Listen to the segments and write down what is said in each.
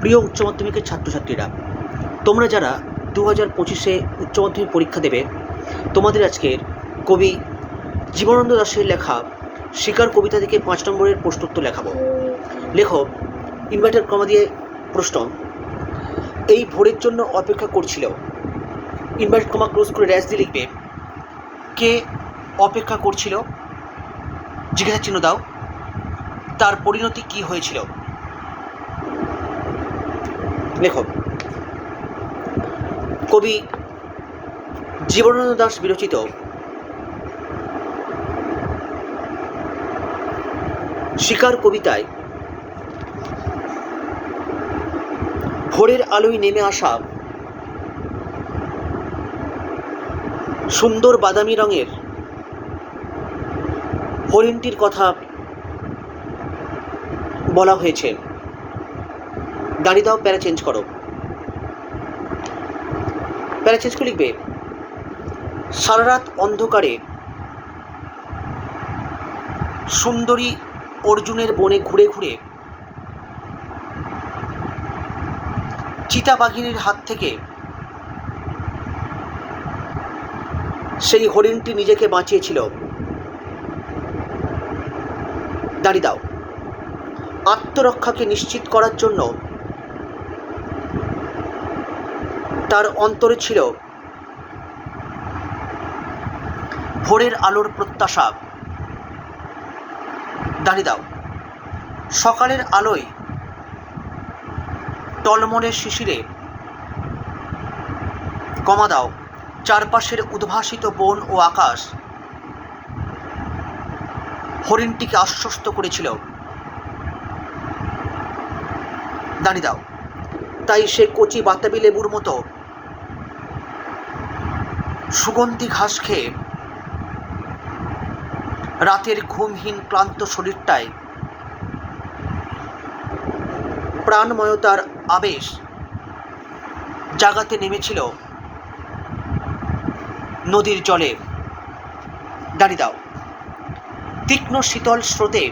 প্রিয় উচ্চ মাধ্যমিকের ছাত্রছাত্রীরা, তোমরা যারা দু হাজার পঁচিশে উচ্চ মাধ্যমিক পরীক্ষা দেবে, তোমাদের আজকের কবি জীবনানন্দ দাশের লেখা শিকার কবিতা থেকে পাঁচ নম্বরের প্রশ্নোত্তর লেখাবো। লেখক ইনভার্টার কমা দিয়ে প্রশ্ন, এই ভোরের জন্য অপেক্ষা করছিল। ইনভার্টার কমা ক্লোজ করে র্যাশ দিয়ে লিখবে, কে অপেক্ষা করছিল? জিজ্ঞাসা চিহ্ন দাও, তার পরিণতি কি হয়েছিল? লেখক। কবি জীবনানন্দ দাস বিরচিত শিকার কবিতায়, ভোরের আলোয় নেমে আসা সুন্দর বাদামি রঙের হরিণটির কথা বলা হয়েছে। দাঁড়িয়ে দাও, প্যারা চেঞ্জ করো। প্যারা চেঞ্জ করে লিখবে, সারা রাত অন্ধকারে সুন্দরী অর্জুনের বনে ঘুরে ঘুরে চিতা চিতাবাঘিনীর হাত থেকে সেই হরিণটি নিজেকে বাঁচিয়েছিল। দাঁড়িয়ে দাও। আত্মরক্ষাকে নিশ্চিত করার জন্য তার অন্তরে ছিল ভোরের আলোর প্রত্যাশা। দাঁড়িয়ে দাও। সকালের আলোয় টলমলের শিশিরে কমা দাও। চারপাশের উদ্ভাসিত বন ও আকাশ হরিণটিকে আশ্বস্ত করেছিল। দাঁড়িয়ে দাও। তাই সে কচি বাতাবি লেবুর মতো সুগন্ধি ঘাস খেয়ে রাতের ঘুমহীন ক্লান্ত শরীরটায় প্রাণময়তার আবেশ জাগাতে নেমেছিল নদীর জলে। দাঁড়িয়ে দাও। তীক্ষ্ণ শীতল স্রোতে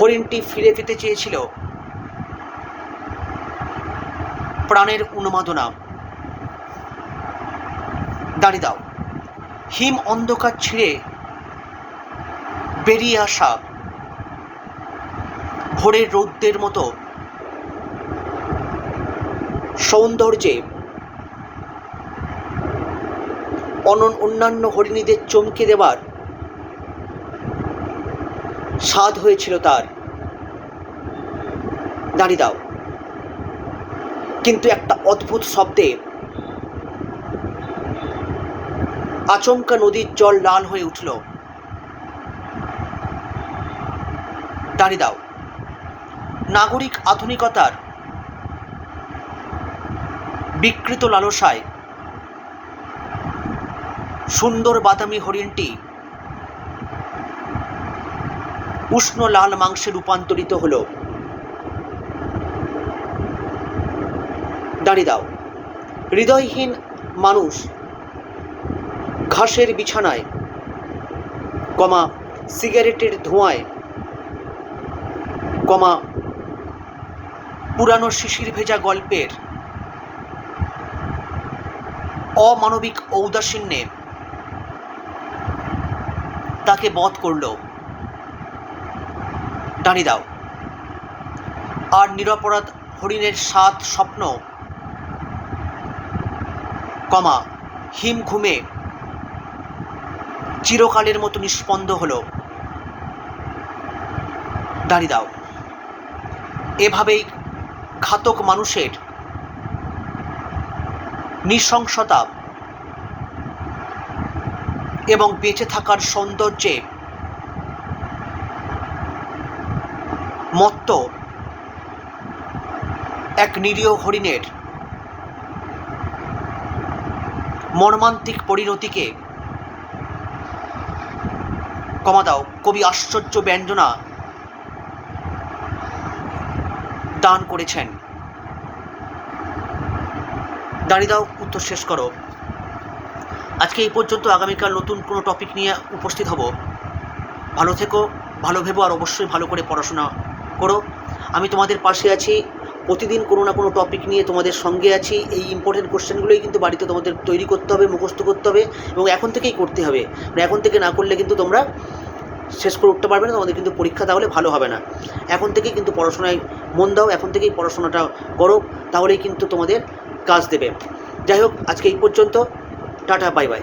হরিণটি ফিরে পেতে চেয়েছিল। প্রাণের উন্মাদনা। দাঁড়িয়ে দাও। হিম অন্ধকার ছিঁড়ে বেরিয়ে আসা ভোরের রৌদ্রের মতো সৌন্দর্যে অনন অন্যান্য হরিণীদের চমকে দেবার স্বাদ হয়েছিল তার। দাঁড়িয়ে দাও। কিন্তু একটা অদ্ভুত শব্দে আচমকা নদীর জল লাল হয়ে উঠল। দাঁড়িয়ে দাও। নাগরিক আধুনিকতার বিকৃত লালসায় সুন্দর বাদামি হরিণটি উষ্ণ লাল মাংসে রূপান্তরিত হল। দাঁড়িয়ে দাও। হৃদয়হীন মানুষ ঘাসের বিছানায়, কমা সিগারেটের ধোঁয়ায়, কমা পুরানো শিশির ভেজা গল্পের অমানবিক ঔদাসীন্যে তাকে বধ করল। দাঁড়িয়ে দাও। আর নিরপরাধ হরিণের সাত স্বপ্ন, কমা হিম ঘুমে চিরকালের মতো নিষ্পন্দ হলো। দাঁড়িয়ে দাও। এভাবেই ঘাতক মানুষের নৃশংসতা এবং বেঁচে থাকার সৌন্দর্যে মত্ত এক নিরীহ হরিণের মর্মান্তিক পরিণতিকে কমা দাও, কবি আশ্চর্য ব্যঞ্জনা দান করেছেন। দাঁড়িয়ে দাও, উত্তর শেষ করো। আজকে এই পর্যন্ত আগামীকাল নতুন কোনো টপিক নিয়ে উপস্থিত হব। ভালো থেকো, ভালো ভেবো, আর অবশ্যই ভালো করে পড়াশোনা করো। আমি তোমাদের পাশে আছি, প্রতিদিন কোনো না কোনো টপিক নিয়ে তোমাদের সঙ্গে আছি। এই ইম্পর্টেন্ট কোশ্চেনগুলোই কিন্তু বাড়িতে তোমাদের তৈরি করতে হবে, মুখস্থ করতে হবে, এবং এখন থেকেই করতে হবে। মানে এখন থেকে না করলে কিন্তু তোমরা শেষ করে উঠতে পারবে না, তোমাদের কিন্তু পরীক্ষা তাহলে ভালো হবে না। এখন থেকেই কিন্তু পড়াশোনায় মন দাও, এখন থেকেই পড়াশোনাটা করো, তাহলেই কিন্তু তোমাদের কাজ দেবে। যাই হোক, আজকে এই পর্যন্ত। Tata, bye bye.